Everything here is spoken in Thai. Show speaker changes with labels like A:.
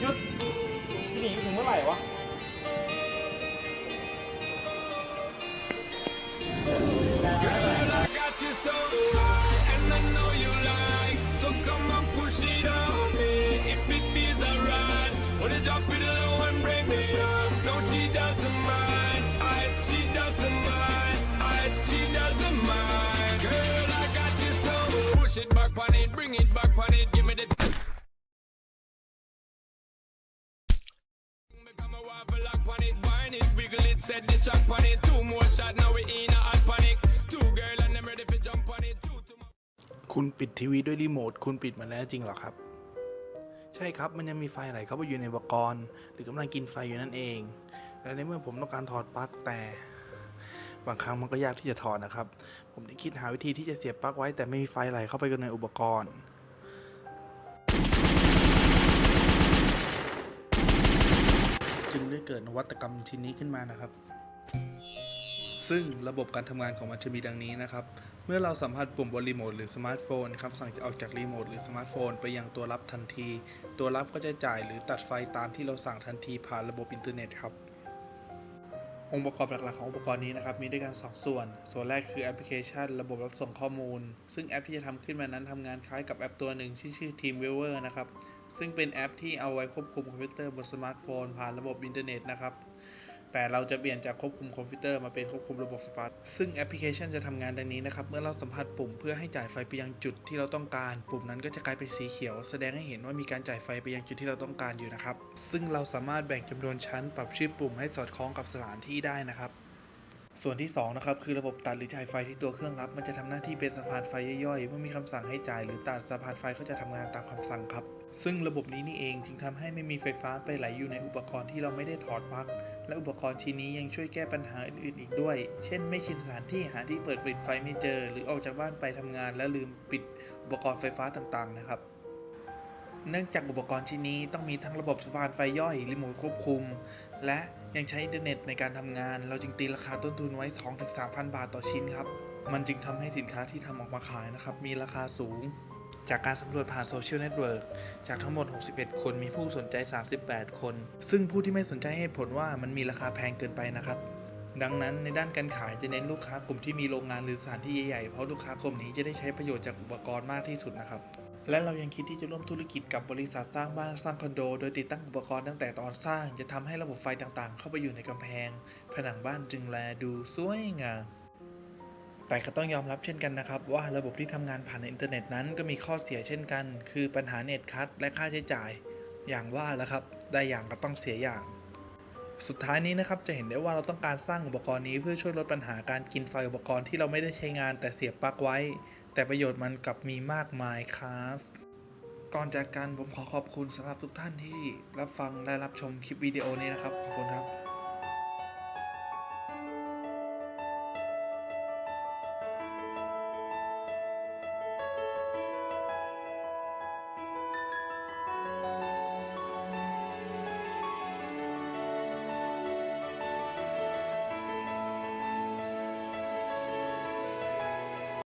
A: หยุดพี่หนีถึงเมื่อไหร่วะ
B: คุณปิดทีวีด้วยรีโมท คุณปิดมันแล้วจริงเหรอครับ ใช่ครับ มันยังมีไฟไหลเข้าไปอยู่ในอุปกรณ์หรือกำลังกินไฟอยู่นั่นเอง และในเมื่อผมต้องการถอดปลั๊กแต่ บางครั้งมันก็ยากที่จะถอดนะครับ ผมได้คิดหาวิธีที่จะเสียบปลั๊กไว้แต่ไม่มีไฟไหลเข้าไปในอุปกรณ์ จึงได้เกิดนวัตกรรมชิ้นนี้ขึ้นมานะครับ ซึ่งระบบการทำงานของมันจะมีดังนี้นะครับ เมื่อเราสัมผัสปุ่มบนรีโมทหรือสมาร์ทโฟนคำสั่งจะออกจากรีโมทหรือสมาร์ทโฟนไปยังตัวรับทันที ตัวรับก็จะจ่ายหรือตัดไฟตามที่เราสั่งทันทีผ่านระบบอินเทอร์เน็ตครับองค์ประกอบหลักๆของอุปกรณ์นี้นะครับมีด้วยกัน 2 ส่วน ส่วนแรกคือแอปพลิเคชัน ระบบรับส่งข้อมูล ซึ่งแอปที่จะทำขึ้นมานั้นทำงานคล้ายกับแอปตัวหนึ่งที่ชื่อ TeamViewer นะครับ ซึ่งเป็นแอปที่เอาไว้ควบคุมคอมพิวเตอร์บนสมาร์ทโฟน ผ่านระบบอินเทอร์เน็ตนะครับ แต่เราจะเปลี่ยนจากควบคุมคอมพิวเตอร์มาเป็นควบคุมระบบไฟฟ้าซึ่งแอปพลิเคชันจะทำงานดังนี้นะครับ เมื่อเราสัมผัสปุ่มเพื่อให้จ่ายไฟไปยังจุดที่เราต้องการ ปุ่มนั้นก็จะกลายเป็นสีเขียว แสดงให้เห็นว่ามีการจ่ายไฟไปยังจุดที่เราต้องการอยู่นะครับ ซึ่งเราสามารถแบ่งจำนวนชั้น ปรับชื่อปุ่มให้สอดคล้องกับสถานที่ได้นะครับส่วนที่2นะครับคือระบบตัดหรือจ่ายไฟที่ตัวเครื่องรับ มันจะทำหน้าที่เป็นสะพานไฟย่อยๆเมื่อมีคำสั่งให้จ่ายหรือตัดสะพานไฟก็จะทำงานตามคำสั่งครับ ซึ่งระบบนี้นี่เองจึงทำให้ไม่มีไฟฟ้าไปไหลอยู่ในอุปกรณ์ที่เราไม่ได้ถอดปลั๊ก และอุปกรณ์ชิ้นนี้ยังช่วยแก้ปัญหาอื่นๆอีกด้วย เช่น ไม่ชินสถานที่หาที่เปิดปิดไฟไม่เจอ หรือออกจากบ้านไปทำงาน แล้วลืมปิดอุปกรณ์ไฟฟ้าต่างๆ นะครับ เนื่องจากอุปกรณ์ชิ้นนี้ต้องมีทั้งระบบสะพานไฟย่อยรีโมทควบคุม และยังใช้อินเทอร์เน็ตในการทำงาน เราจึงตีราคาต้นทุนไว้ 2-3,000 บาทต่อชิ้นครับ มันจึงทำให้สินค้าที่ทำออกมาขายนะครับมีราคาสูง จากการสำรวจผ่านโซเชียลเน็ตเวิร์กจากทั้งหมด 61 คนมีผู้สนใจ 38 คน ซึ่งผู้ที่ไม่สนใจให้เหตุผลว่ามันมีราคาแพงเกินไปนะครับ ดังนั้นในด้านการขายจะเน้นลูกค้ากลุ่มที่มีโรงงานหรือสถานที่ใหญ่ๆ เพราะลูกค้ากลุ่มนี้จะได้ใช้ประโยชน์จากอุปกรณ์มากที่สุดนะครับ และเรายังคิดที่จะร่วมธุรกิจกับบริษัทสร้างบ้านสร้างคอนโด โดยติดตั้งอุปกรณ์ตั้งแต่ตอนสร้าง จะทำให้ระบบไฟต่างๆ เข้าไปอยู่ในกำแพง ผนังบ้านจึงแลดูสวยงาม แต่ก็ต้องยอมรับเช่นกันนะครับว่าระบบที่ทำงานผ่านอินเทอร์เน็ตนั้นก็มีข้อเสียเช่นกัน คือปัญหาเน็ตคัทและค่าใช้จ่าย อย่างว่าแล้วครับ ได้อย่างก็ต้องเสียอย่าง สุดท้ายนี้นะครับจะเห็นได้ว่าเราต้องการสร้างอุปกรณ์นี้เพื่อช่วยลดปัญหาการกินไฟอุปกรณ์ที่เราไม่ได้ใช้งานแต่เสียบปลั๊กไว้ แต่ประโยชน์มันกลับมีมากมายครับก่อนจากกันผมขอขอบคุณสำหรับทุกท่านที่รับฟังและรับชมคลิปวิดีโอนี้นะครับ ขอบคุณครับ